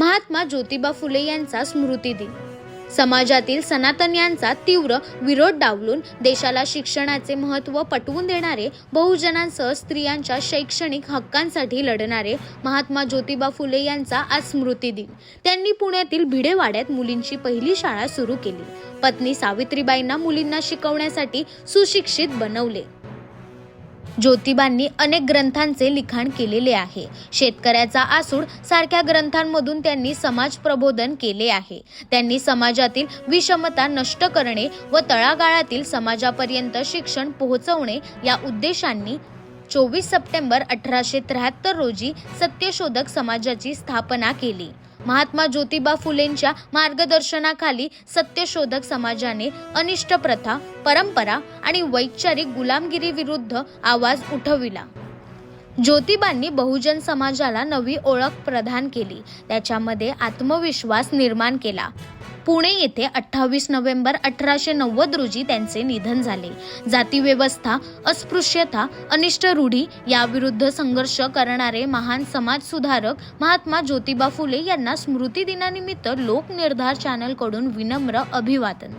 महात्मा ज्योतिबा फुले यांचा स्मृती दिन. समाजातील सनातन यांचा तीव्र विरोध डावलून देशाला शिक्षणाचे महत्त्व पटवून देणारे बहुजनांसह स्त्रियांच्या शैक्षणिक हक्कांसाठी लढणारे महात्मा ज्योतिबा फुले यांचा आज स्मृती दिन. त्यांनी पुण्यातील भिडेवाड्यात मुलींची पहिली शाळा सुरू केली. पत्नी सावित्रीबाईंना मुलींना शिकवण्यासाठी सुशिक्षित बनवले. ज्योतिबांनी अनेक ग्रंथांचे लिखाण केलेले आहे. शेतकऱ्याचा आसूड सारख्या ग्रंथांमधून त्यांनी समाज प्रबोधन केले आहे. त्यांनी समाजातील विषमता नष्ट करणे व तळागाळातील समाजापर्यंत शिक्षण पोहोचवणे या उद्देशांनी चोवीस सप्टेंबर अठराशे त्र्याहत्तर रोजी सत्यशोधक समाजाची स्थापना केली. महात्मा ज्योतिबा फुलेंच्या मार्गदर्शनाखाली सत्यशोधक समाजाने अनिष्ट प्रथा परंपरा आणि वैचारिक गुलामगिरी विरुद्ध आवाज उठविला. ज्योतिबांनी बहुजन समाजाला नवी ओळख प्रदान केली. त्याच्यामध्ये आत्मविश्वास निर्माण केला. पुणे येथे अठ्ठावीस नोव्हेंबर अठराशे नव्वद रोजी त्यांचे निधन झाले. जातीव्यवस्था अस्पृश्यता अनिष्ट रूढी याविरुद्ध संघर्ष करणारे महान समाजसुधारक महात्मा ज्योतिबा फुले यांना स्मृती दिनानिमित्त लोकनिर्धार चॅनलकडून विनम्र अभिवादन.